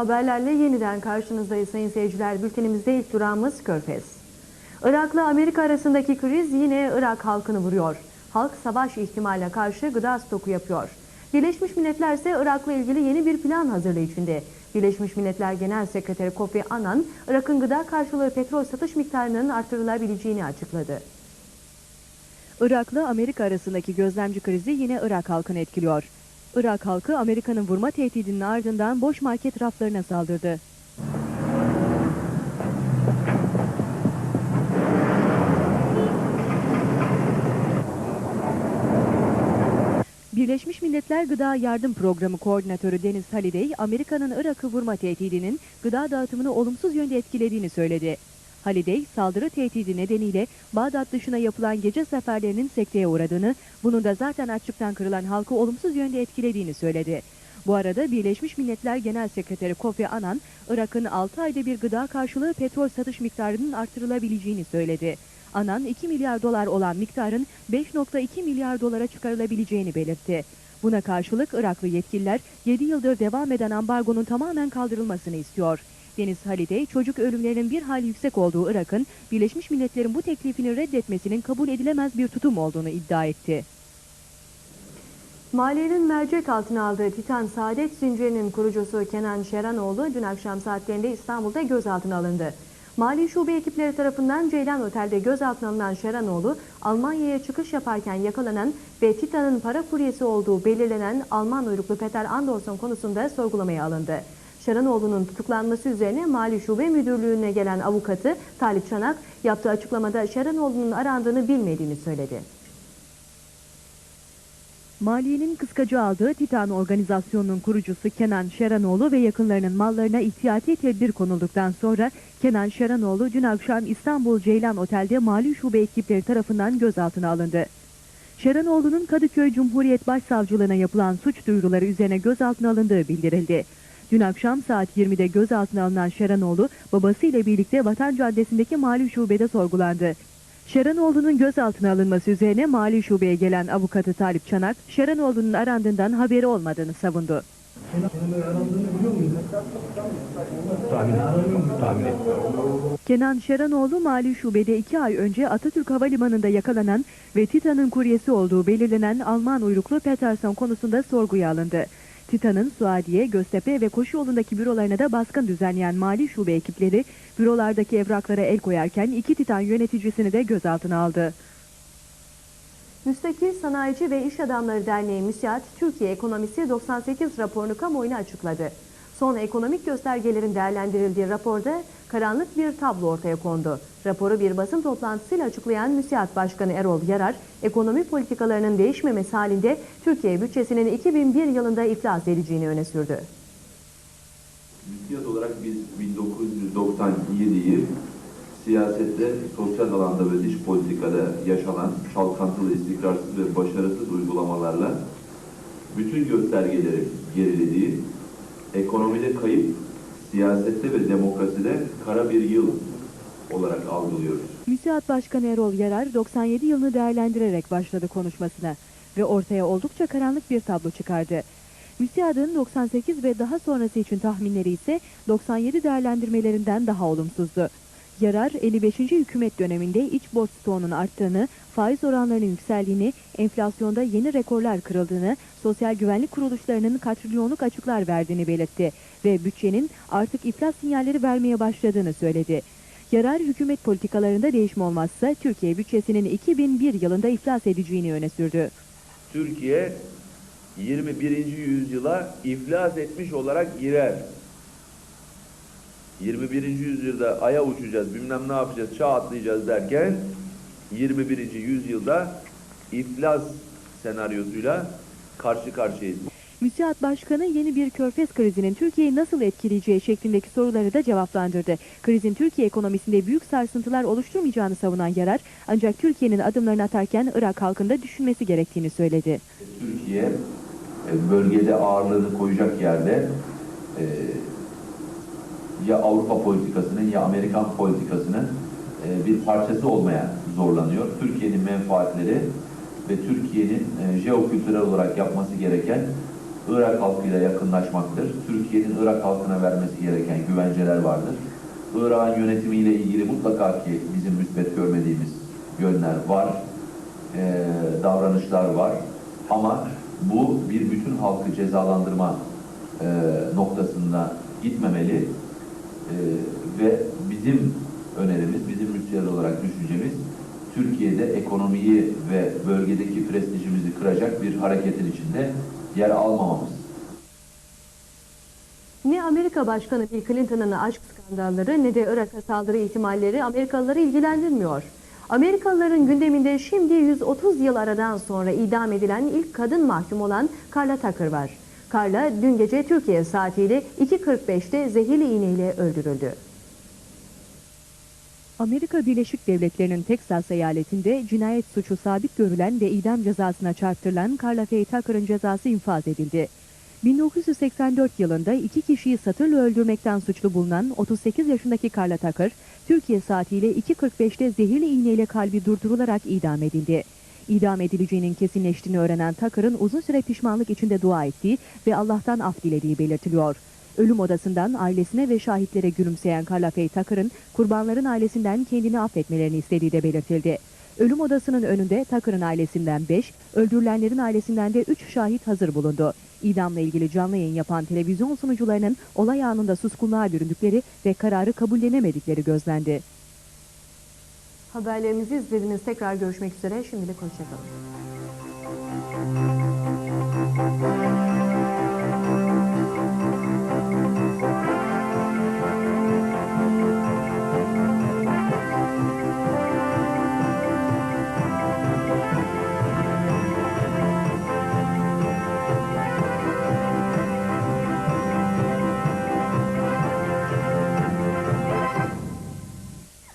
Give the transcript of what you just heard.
Haberlerle yeniden karşınızdayız sayın seyirciler. Bültenimizde ilk durağımız Körfez. Irak'la Amerika arasındaki kriz yine Irak halkını vuruyor. Halk savaş ihtimaline karşı gıda stoku yapıyor. Birleşmiş Milletler ise Irak'la ilgili yeni bir plan hazırlığı içinde. Birleşmiş Milletler Genel Sekreteri Kofi Annan, Irak'ın gıda karşılığı petrol satış miktarının artırılabileceğini açıkladı. Irak'la Amerika arasındaki gözlemci krizi yine Irak halkını etkiliyor. Irak halkı Amerika'nın vurma tehdidinin ardından boş market raflarına saldırdı. Birleşmiş Milletler Gıda Yardım Programı Koordinatörü Deniz Halidey, Amerika'nın Irak'ı vurma tehdidinin gıda dağıtımını olumsuz yönde etkilediğini söyledi. Halidey, saldırı tehdidi nedeniyle Bağdat dışına yapılan gece seferlerinin sekteye uğradığını, bunun da zaten açlıktan kırılan halkı olumsuz yönde etkilediğini söyledi. Bu arada Birleşmiş Milletler Genel Sekreteri Kofi Annan, Irak'ın 6 ayda bir gıda karşılığı petrol satış miktarının artırılabileceğini söyledi. Anan 2 milyar dolar olan miktarın 5.2 milyar dolara çıkarılabileceğini belirtti. Buna karşılık Iraklı yetkililer 7 yıldır devam eden ambargonun tamamen kaldırılmasını istiyor. Deniz Halidey, çocuk ölümlerinin bir hal yüksek olduğu Irak'ın Birleşmiş Milletler'in bu teklifini reddetmesinin kabul edilemez bir tutum olduğunu iddia etti. Maliyenin mercek altına aldığı Titan Saadet Zinciri'nin kurucusu Kenan Şeranoğlu dün akşam saatlerinde İstanbul'da gözaltına alındı. Mali şube ekipleri tarafından Ceylan Otel'de gözaltına alınan Şeranoğlu, Almanya'ya çıkış yaparken yakalanan ve Titan'ın para kuryesi olduğu belirlenen Alman uyruklu Peter Anderson konusunda sorgulamaya alındı. Şeranoğlu'nun tutuklanması üzerine Mali Şube Müdürlüğü'ne gelen avukatı Talip Çanak yaptığı açıklamada Şeranoğlu'nun arandığını bilmediğini söyledi. Maliye'nin kıskacı aldığı Titan organizasyonunun kurucusu Kenan Şeranoğlu ve yakınlarının mallarına ihtiyati tedbir konulduktan sonra Kenan Şeranoğlu dün akşam İstanbul Ceylan Otel'de Mali Şube ekipleri tarafından gözaltına alındı. Şeranoğlu'nun Kadıköy Cumhuriyet Başsavcılığına yapılan suç duyuruları üzerine gözaltına alındığı bildirildi. Dün akşam saat 20'de gözaltına alınan Şeranoğlu babasıyla birlikte Vatan Caddesi'ndeki Mali Şube'de sorgulandı. Şeranoğlu'nun gözaltına alınması üzerine Mali Şube'ye gelen avukatı Talip Çanak, Şeranoğlu'nun arandığından haberi olmadığını savundu. Kenan Şeranoğlu Mali Şube'de iki ay önce Atatürk Havalimanı'nda yakalanan ve Titan'ın kuryesi olduğu belirlenen Alman uyruklu Peterson konusunda sorguya alındı. Titan'ın Suadiye, Göztepe ve Koşu yolundaki bürolarına da baskın düzenleyen Mali Şube ekipleri bürolardaki evraklara el koyarken iki Titan yöneticisini de gözaltına aldı. Müstakil Sanayici ve İş Adamları Derneği MÜSİAD, Türkiye Ekonomisi 98 raporunu kamuoyuna açıkladı. Son ekonomik göstergelerin değerlendirildiği raporda karanlık bir tablo ortaya kondu. Raporu bir basın toplantısıyla açıklayan MÜSİAD Başkanı Erol Yarar, ekonomi politikalarının değişmemesi halinde Türkiye bütçesinin 2001 yılında iflas edeceğini öne sürdü. Müsiyat olarak biz 1997'yi siyasette, sosyal alanda ve dış politikada yaşanan çalkantılı, istikrarsız ve başarısız uygulamalarla bütün göstergeleri gerilediği, ekonomide kayıp, siyasette ve demokraside kara bir yıl olarak algılıyoruz. MÜSİAD Başkanı Erol Yarar 97 yılını değerlendirerek başladı konuşmasına ve ortaya oldukça karanlık bir tablo çıkardı. MÜSİAD'ın 98 ve daha sonrası için tahminleri ise 97 değerlendirmelerinden daha olumsuzdu. Yarar 55. hükümet döneminde iç borç stoğunun arttığını, faiz oranlarının yükseldiğini, enflasyonda yeni rekorlar kırıldığını, sosyal güvenlik kuruluşlarının katrilyonluk açıklar verdiğini belirtti ve bütçenin artık iflas sinyalleri vermeye başladığını söyledi. Yarar hükümet politikalarında değişme olmazsa Türkiye bütçesinin 2001 yılında iflas edeceğini öne sürdü. Türkiye 21. yüzyıla iflas etmiş olarak girer. 21. yüzyılda aya uçacağız, bilmem ne yapacağız, çağ atlayacağız derken 21. yüzyılda iflas senaryosuyla karşı karşıyayız. MÜSİAD Başkanı yeni bir körfez krizinin Türkiye'yi nasıl etkileyeceği şeklindeki soruları da cevaplandırdı. Krizin Türkiye ekonomisinde büyük sarsıntılar oluşturmayacağını savunan Yarar, ancak Türkiye'nin adımlarını atarken Irak halkında düşünmesi gerektiğini söyledi. Türkiye e, bölgede ağırlığını koyacak yerde e, ya Avrupa politikasının ya Amerikan politikasının e, bir parçası olmaya zorlanıyor. Türkiye'nin menfaatleri ve Türkiye'nin e, jeokültürel olarak yapması gereken Irak halkıyla yakınlaşmaktır. Türkiye'nin Irak halkına vermesi gereken güvenceler vardır. Irak'ın yönetimiyle ilgili mutlaka ki bizim müsbet görmediğimiz yönler var, e, davranışlar var. Ama bu bir bütün halkı cezalandırma noktasında gitmemeli E, ve bizim önerimiz, bizim müsiyel olarak düşüncemiz Türkiye'de ekonomiyi ve bölgedeki prestijimizi kıracak bir hareketin içinde yer almamamız. Ne Amerika Başkanı Bill Clinton'ın aşk skandalları ne de Irak'a saldırı ihtimalleri Amerikalıları ilgilendirmiyor. Amerikalıların gündeminde şimdi 130 yıl aradan sonra idam edilen ilk kadın mahkum olan Carla Tucker var. Carla dün gece Türkiye saatiyle 2.45'te zehirli iğneyle öldürüldü. Amerika Birleşik Devletleri'nin Teksas eyaletinde cinayet suçu sabit görülen ve idam cezasına çarptırılan Carla Faye Tucker'ın cezası infaz edildi. 1984 yılında iki kişiyi satırla öldürmekten suçlu bulunan 38 yaşındaki Carla Tucker, Türkiye saatiyle 2.45'te zehirli iğneyle kalbi durdurularak idam edildi. İdam edileceğinin kesinleştiğini öğrenen Tucker'ın uzun süre pişmanlık içinde dua ettiği ve Allah'tan af dilediği belirtiliyor. Ölüm odasından ailesine ve şahitlere gülümseyen Carla Faye kurbanların ailesinden kendini affetmelerini istediği de belirtildi. Ölüm odasının önünde Tucker'ın ailesinden 5, öldürülenlerin ailesinden de 3 şahit hazır bulundu. İdamla ilgili canlı yayın yapan televizyon sunucularının olay anında suskunluğa büründükleri ve kararı kabullenemedikleri gözlendi. Haberlerimizi izlediniz. Tekrar görüşmek üzere. Şimdilik hoşçakalın.